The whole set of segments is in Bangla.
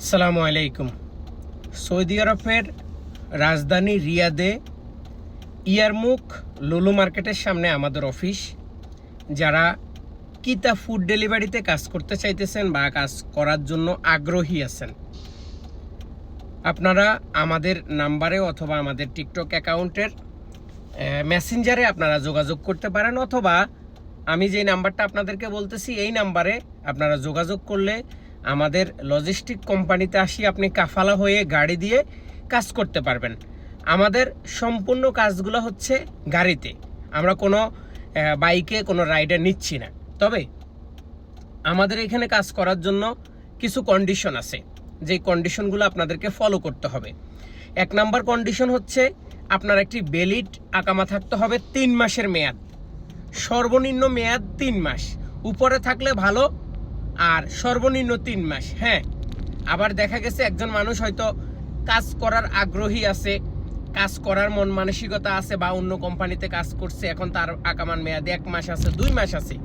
আসসালামু আলাইকুম। সৌদি আরবের রাজধানী রিয়াদে ইয়ারমুখ লুলু মার্কেটের সামনে আমাদের অফিস, যারা কিতা ফুড ডেলিভারিতে কাজ করতে চাইতেছেন বা কাজ করার জন্য আগ্রহী আছেন। আপনারা আমাদের নাম্বারে অথবা আমাদের টিকটক অ্যাকাউন্টের মেসেঞ্জারে আপনারা যোগাযোগ করতে পারেন, অথবা আমি যে নাম্বারটা আপনাদেরকে বলতেছি, এই নাম্বারে আপনারা যোগাযোগ করলে আমাদের লজিস্টিক কোম্পানিতে আসি, আপনি কাফালা হয়ে গাড়ি দিয়ে কাজ করতে পারবেন। আমাদের সম্পূর্ণ কাজগুলো হচ্ছে গাড়িতে। আমরা কোনো বাইকে কোনো রাইডার নিচ্ছি না। তবে আমাদের এখানে কাজ করার জন্য কিছু কন্ডিশন আছে। যে কন্ডিশনগুলো আপনাদেরকে ফলো করতে হবে। এক নাম্বার কন্ডিশন হচ্ছে আপনার একটি বেলিট আকামা থাকতে হবে তিন মাসের মেয়াদ। সর্বনিম্ন মেয়াদ তিন মাস। উপরে থাকলে ভালো আর সর্বনিম্ন তিন মাস হ্যাঁ? আবার দেখা গেছে একজন মানুষ হয়তো কাজ করার আগ্রহী আছে, কাজ করার মন মানসিকতা আছে বা অন্য কোম্পানিতে কাজ করছে, এখন তার আকামান মেয়াদে এক মাস আছে, দুই মাস আছে।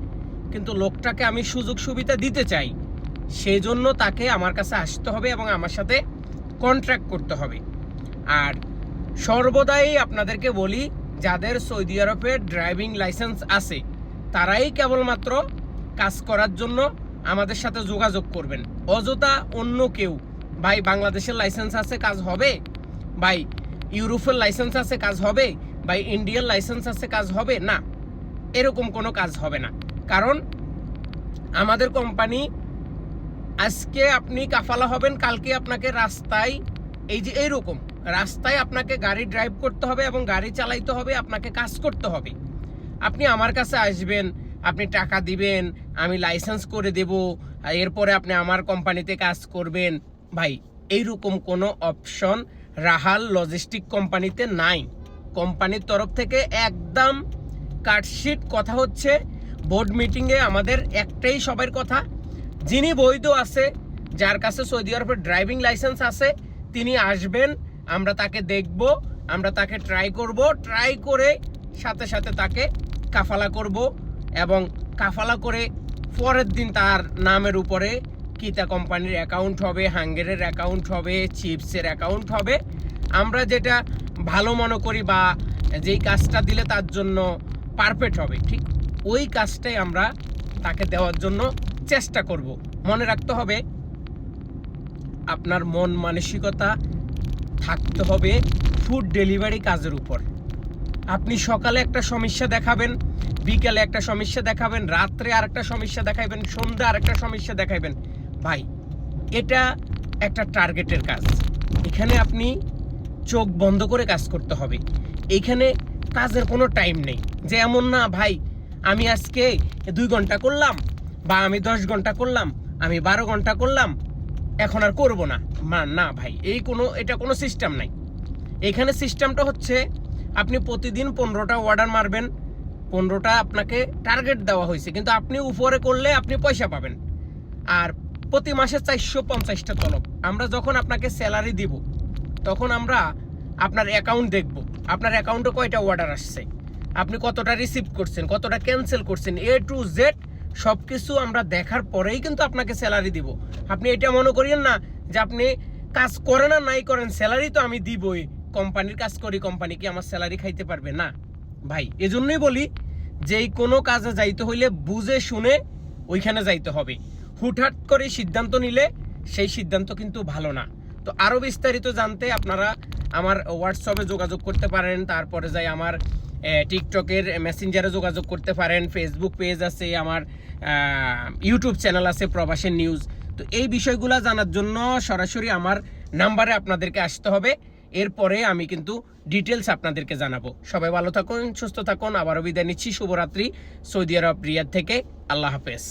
কিন্তু লোকটাকে আমি সুযোগ সুবিধা দিতে চাই সেই জন্য তাকে আমার কাছে আসতে হবে এবং আমার সাথে কন্ট্রাক্ট করতে হবে। আর সর্বদাই আপনাদেরকে বলি, যাদের সৌদি আরবের ড্রাইভিং লাইসেন্স আছে, তারাই কেবলমাত্র কাজ করার জন্য আমাদের সাথে যোগাযোগ করবেন। অযথা অন্য কেউ। ভাই, বাংলাদেশের লাইসেন্স আছে, কাজ হবে? ভাই, ইউরোপের লাইসেন্স আছে, কাজ হবে? ভাই, ইন্ডিয়ার লাইসেন্স আছে, কাজ হবে? না, এরকম কোনো কাজ হবে না। কারণ আমাদের কোম্পানি আজকে আপনি কাফালা হবেন, কালকে আপনাকে রাস্তায়, এই যে এইরকম রাস্তায় আপনাকে গাড়ি ড্রাইভ করতে হবে এবং গাড়ি চালাইতে হবে, আপনাকে কাজ করতে হবে। আপনি আমার কাছে আসবেন আপনি টাকা দিবেন, আমি লাইসেন্স করে দেব এরপরে আপনি আমার কোম্পানিতে কাজ করবেন। ভাই, এইরকম কোনো অপশন রাহাল লজিস্টিক কোম্পানিতে নাই। কোম্পানির তরফ থেকে একদম কার্ডশিট কথা হচ্ছে বোর্ড মিটিংয়ে আমাদের একটাই সবার কথা। যিনি বৈধ আছে, যার কাছে সৌদি আরবের ড্রাইভিং লাইসেন্স আছে, তিনি আসবেন, আমরা তাকে দেখব, আমরা তাকে ট্রাই করব ট্রাই করে সাথে সাথে তাকে কাফালা করব। এবং কাফালা করে পরের দিন তার নামের উপরে কিতা কোম্পানির অ্যাকাউন্ট হবে, হাঙ্গেরের অ্যাকাউন্ট হবে, চিপসের অ্যাকাউন্ট হবে। আমরা যেটা ভালো মনে করি বা যেই কাজটা দিলে তার জন্য পারফেক্ট হবে, ঠিক ওই কাজটাই আমরা তাকে দেওয়ার জন্য চেষ্টা করব। মনে রাখতে হবে, আপনার মন মানসিকতা থাকতে হবে ফুড ডেলিভারি কাজের উপর। আপনি সকালে একটা সমস্যা দেখাবেন বিকালে একটা সমস্যা দেখাবেন, রাত্রে আরেকটা সমস্যা দেখাইবেন, সন্ধ্যা আরেকটা সমস্যা দেখাইবেন। ভাই, এটা একটা টার্গেটের কাজ। এখানে আপনি চোখ বন্ধ করে কাজ করতে হবে। এখানে কাজের কোনো টাইম নেই। যে এমন না, ভাই, আমি আজকে দুই ঘণ্টা করলাম, বা আমি দশ ঘণ্টা করলাম, আমি বারো ঘণ্টা করলাম, এখন আর করব না। না, ভাই, এই কোনো, এটা কোনো সিস্টেম নাই। এখানে সিস্টেমটা হচ্ছে, আপনি প্রতিদিন পনেরোটা অর্ডার মারবেন পনেরোটা আপনাকে টার্গেট দেওয়া হয়েছে। কিন্তু আপনি উপরে করলে আপনি পয়সা পাবেন। আর প্রতি মাসে চারশো পঞ্চাশটা তলব। আমরা যখন আপনাকে স্যালারি দিব, তখন আমরা আপনার অ্যাকাউন্ট দেখব। আপনার অ্যাকাউন্টে কয়টা অর্ডার আসছে? আপনি কতটা রিসিভ করছেন? কতটা ক্যান্সেল করছেন? এ টু জেড সব কিছু আমরা দেখার পরেই কিন্তু আপনাকে স্যালারি দিব। আপনি এটা মনে করিয়েন না যে আপনি কাজ করেন আর নাই করেন। স্যালারি তো আমি দিবই। কোম্পানির কাজ করি, কোম্পানি কি আমার স্যালারি খাইতে পারবে? না। ভাই, এজন্যই বলি যেই কোনো কাজে যাইতে হইলে বুঝে শুনে ওইখানে যাইতে হবে। হুটহাট করে সিদ্ধান্ত নিলে সেই সিদ্ধান্ত কিন্তু ভালো না। তো আরও বিস্তারিত জানতে আপনারা আমার হোয়াটসঅ্যাপে যোগাযোগ করতে পারেন, তারপরে যাই আমার টিকটকের মেসেঞ্জারে যোগাযোগ করতে পারেন ফেসবুক পেজ আছে, আমার ইউটিউব চ্যানেল আছে, প্রবাসের নিউজ তো এই বিষয়গুলো জানার জন্য সরাসরি আমার নাম্বারে আপনাদেরকে আসতে হবে। এরপরে আমি কিন্তু ডিটেলস আপনাদেরকে জানাব। সবাই ভালো থাকুন, সুস্থ থাকুন, আবারও বিদায় নিচ্ছি, শুভরাত্রি। সৌদি আরব, রিয়াদ থেকে আল্লাহ হাফেজ।